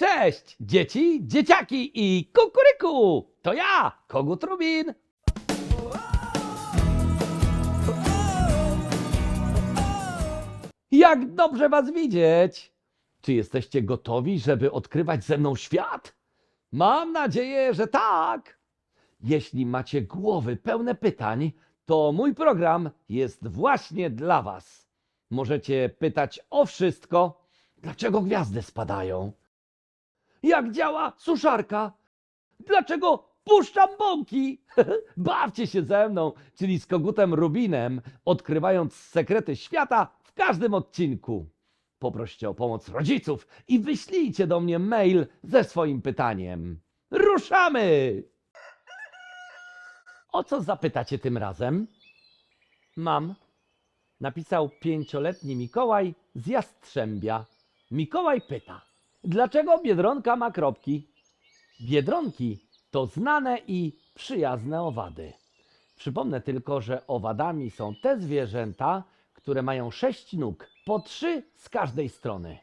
Cześć, dzieci, dzieciaki i kukuryku! To ja, Kogut Rubin. Jak dobrze was widzieć! Czy jesteście gotowi, żeby odkrywać ze mną świat? Mam nadzieję, że tak. Jeśli macie głowy pełne pytań, to mój program jest właśnie dla was. Możecie pytać o wszystko. Dlaczego gwiazdy spadają? Jak działa suszarka? Dlaczego puszczam bąki? Bawcie się ze mną, czyli z kogutem Rubinem, odkrywając sekrety świata w każdym odcinku. Poproście o pomoc rodziców i wyślijcie do mnie mail ze swoim pytaniem. Ruszamy! O co zapytacie tym razem? Mam. Napisał pięcioletni Mikołaj z Jastrzębia. Mikołaj pyta, dlaczego Biedronka ma kropki? Biedronki to znane i przyjazne owady. Przypomnę tylko, że owadami są te zwierzęta, które mają sześć nóg, po trzy z każdej strony.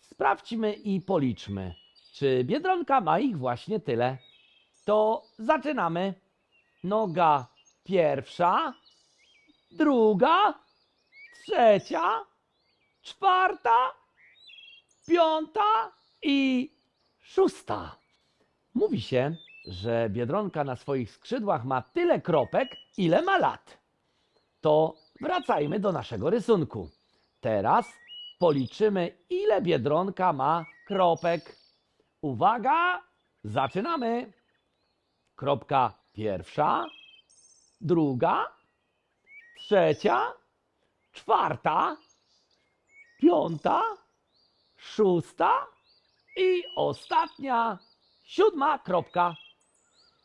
Sprawdźmy i policzmy, czy Biedronka ma ich właśnie tyle. To zaczynamy. Noga pierwsza, druga, trzecia, czwarta, piąta i szósta. Mówi się, że biedronka na swoich skrzydłach ma tyle kropek, ile ma lat. To wracajmy do naszego rysunku. Teraz policzymy, ile biedronka ma kropek. Uwaga, zaczynamy. Kropka pierwsza, druga, trzecia, czwarta, piąta, szósta i ostatnia, siódma kropka.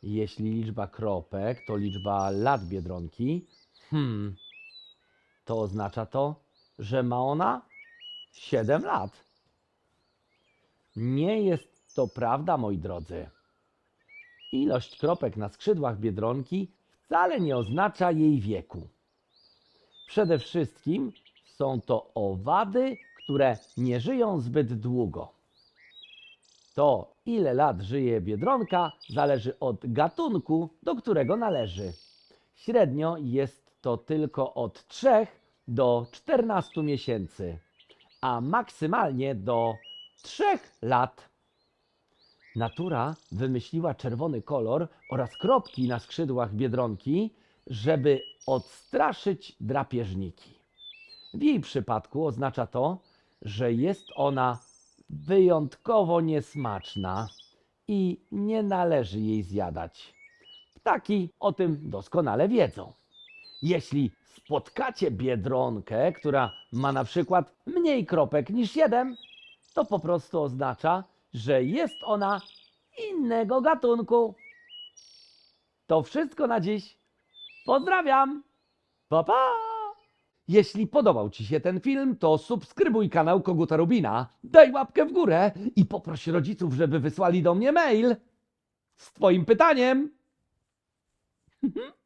Jeśli liczba kropek to liczba lat biedronki, hmm, to oznacza to, że ma ona 7 lat. Nie jest to prawda, moi drodzy. Ilość kropek na skrzydłach biedronki wcale nie oznacza jej wieku. Przede wszystkim są to owady, które nie żyją zbyt długo. To, ile lat żyje biedronka, zależy od gatunku, do którego należy. Średnio jest to tylko od 3 do 14 miesięcy, a maksymalnie do 3 lat. Natura wymyśliła czerwony kolor oraz kropki na skrzydłach biedronki, żeby odstraszyć drapieżniki. W jej przypadku oznacza to, że jest ona wyjątkowo niesmaczna i nie należy jej zjadać. Ptaki o tym doskonale wiedzą. Jeśli spotkacie biedronkę, która ma na przykład mniej kropek niż jeden, to po prostu oznacza, że jest ona innego gatunku. To wszystko na dziś. Pozdrawiam. Pa pa! Jeśli podobał Ci się ten film, to subskrybuj kanał Koguta Rubina, daj łapkę w górę i poproś rodziców, żeby wysłali do mnie mail z Twoim pytaniem.